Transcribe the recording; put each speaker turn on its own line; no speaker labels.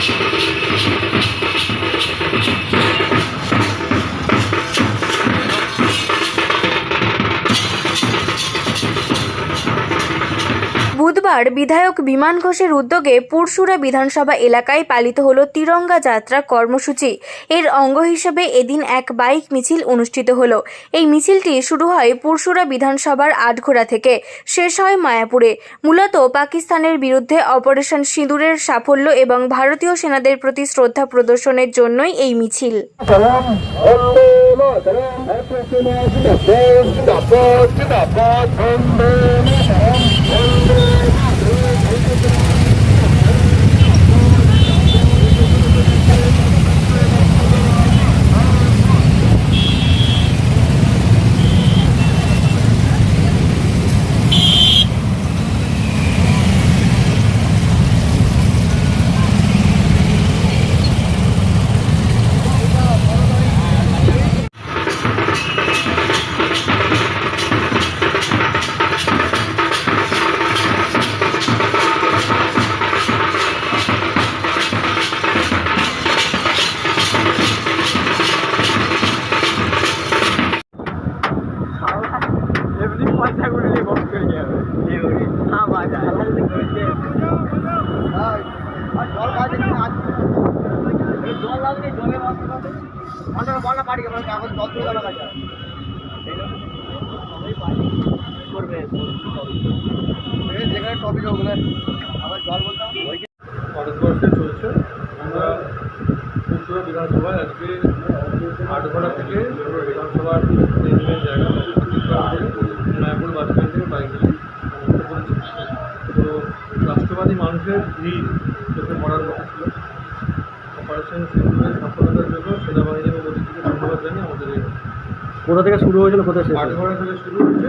Thank you. বুধবার বিধায়ক বিমান ঘোষের উদ্যোগে পুরসুরা বিধানসভা এলাকায় পালিত হল তিরঙ্গা যাত্রা কর্মসূচি এর অঙ্গ হিসেবে এদিন এক বাইক মিছিল অনুষ্ঠিত হল এই মিছিলটি শুরু হয় পুরসুরা বিধানসভার আটঘোড়া থেকে শেষ হয় মায়াপুরে মূলত পাকিস্তানের বিরুদ্ধে অপারেশন সিঁদুরের সাফল্য এবং ভারতীয় সেনাদের প্রতি শ্রদ্ধা প্রদর্শনের জন্যই এই মিছিল
Thank you. যেখানে টপিক ওগুলো আবার জল বলতাম
ভারতবর্ষে চলছে। আমরা পুরসুরা বিধানসভায় আজকে আটঘোড়া থেকে বিধানসভার মেন জায়গা মায়াপুর বাস স্ট্যান্ড থেকে বাইক তো রাষ্ট্রবাদী মানুষের ভিড় চোখে পড়ার মতো ছিল। সফলতার জন্য সেনাবাহিনী এবং মোদী ধন্যবাদ জানিয়ে আমাদের
কোথা থেকে শুরু হয়েছিল? কোথায় শেষ
আটঘোড়া থেকে শুরু
হয়েছে